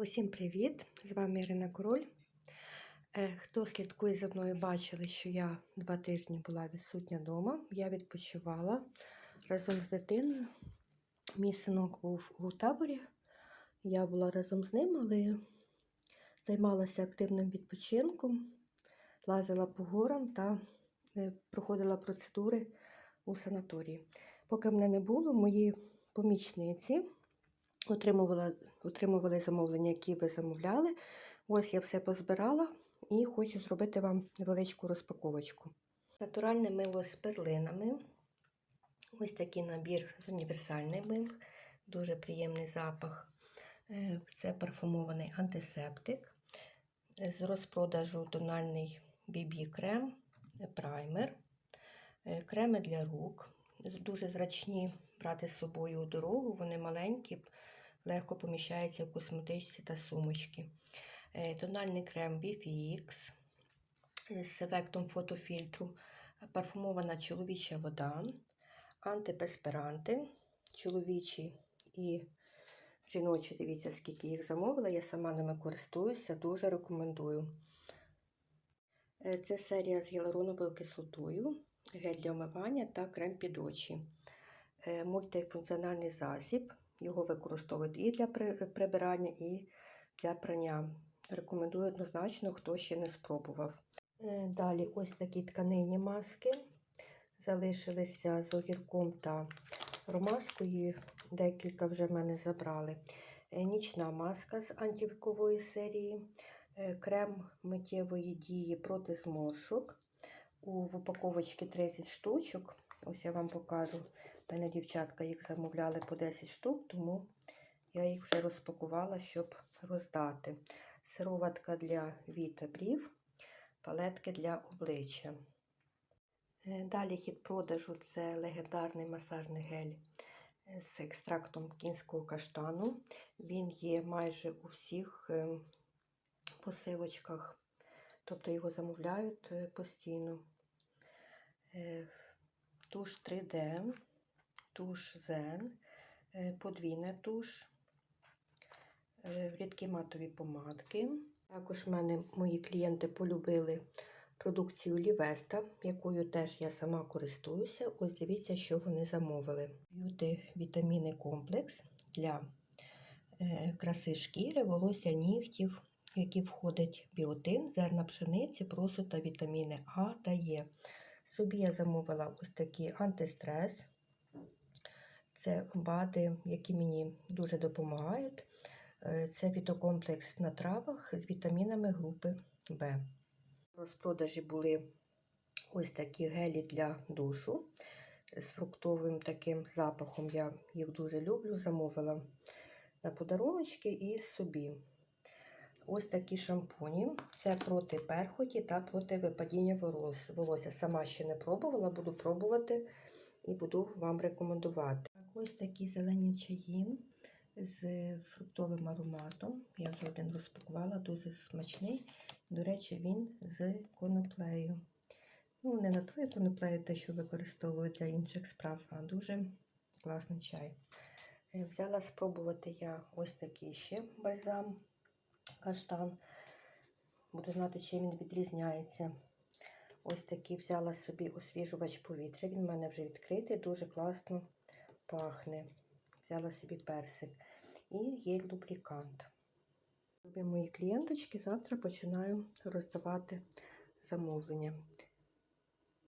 Усім привіт! З вами Ірина Король. Е, Хто слідкує за мною, бачили, що я два тижні була відсутня вдома. Я відпочивала разом з дитиною. Мій синок був у таборі. Я була разом з ним, але займалася активним відпочинком, лазила по горам та е, проходила процедури у санаторії. Поки мене не було, мої помічниці отримувала, отримували замовлення, які ви замовляли. Ось я все позбирала і хочу зробити вам невеличку розпаковочку. Натуральне мило з перлинами. Ось такий набір з універсальний мил, дуже приємний запах. Е, Це парфумований антисептик. З розпродажу тональний BB-крем, праймер, е, креми для рук. Дуже зручні брати з собою у дорогу, вони маленькі, легко поміщаються в косметичці та сумочки. Е, Тональний крем BFX з ефектом фотофільтру, парфумована чоловіча вода, антиперспиранти, чоловічі і жіночі. Дивіться, скільки їх замовила. Я сама ними користуюся, дуже рекомендую. Е, Це серія з гіалуроновою кислотою, гель для омивання та крем під очі. Е, Мультифункціональний засіб. Його використовують і для прибирання, і для прання. Рекомендую однозначно, хто ще не спробував. Е, Далі ось такі тканинні маски. Залишилися з огірком та ромашкою. Декілька вже в мене забрали. Е, Нічна маска з антивікової серії, Е, крем миттєвої дії проти зморшок. У упаковочці 30 штучок. Ось я вам покажу. Мене дівчатка їх замовляли по 10 штук, тому я їх вже розпакувала, щоб роздати. Сироватка для вій брів, палетки для обличчя. Е, Далі хід продажу це легендарний масажний гель з екстрактом кінського каштану. Він є майже у всіх ем, посилочках, тобто його замовляють е, постійно. Е, Туш 3D, туш Zen, е, подвійна туш, е, рідкі матові помадки. Також в мене мої клієнти полюбили продукцію Лівеста, якою теж я сама користуюся. Ось дивіться, що вони замовили. Б'юти вітамінний комплекс для е, краси шкіри, волосся нігтів, в які входить біотин, зерна пшениці, просу та вітаміни А та Е. Собі я замовила ось такий антистрес. Це БАДи, які мені дуже допомагають. Е, Це фітокомплекс на травах з вітамінами групи В. В розпродажі були ось такі гелі для душу з фруктовим таким запахом. Я їх дуже люблю. Замовила на подаруночки і собі. Ось такі шампуні. Це проти перхоті та проти випадіння волос- волосся. Сама ще не пробувала, буду пробувати і буду вам рекомендувати. Ось такі зелені чаї з фруктовим ароматом. Я вже один розпакувала, дуже смачний. До речі, він з коноплею. Ну, не на тою коноплею, те, що використовують для інших справ, а дуже класний чай. Е, Взяла спробувати я ось такий ще бальзам каштан. Буду знати, чим він відрізняється. Ось такий взяла собі освіжувач повітря. Він в мене вже відкритий, дуже класно пахне. Взяла собі персик. І гель дублікант. Любі мої клієнточки, завтра починаю роздавати замовлення.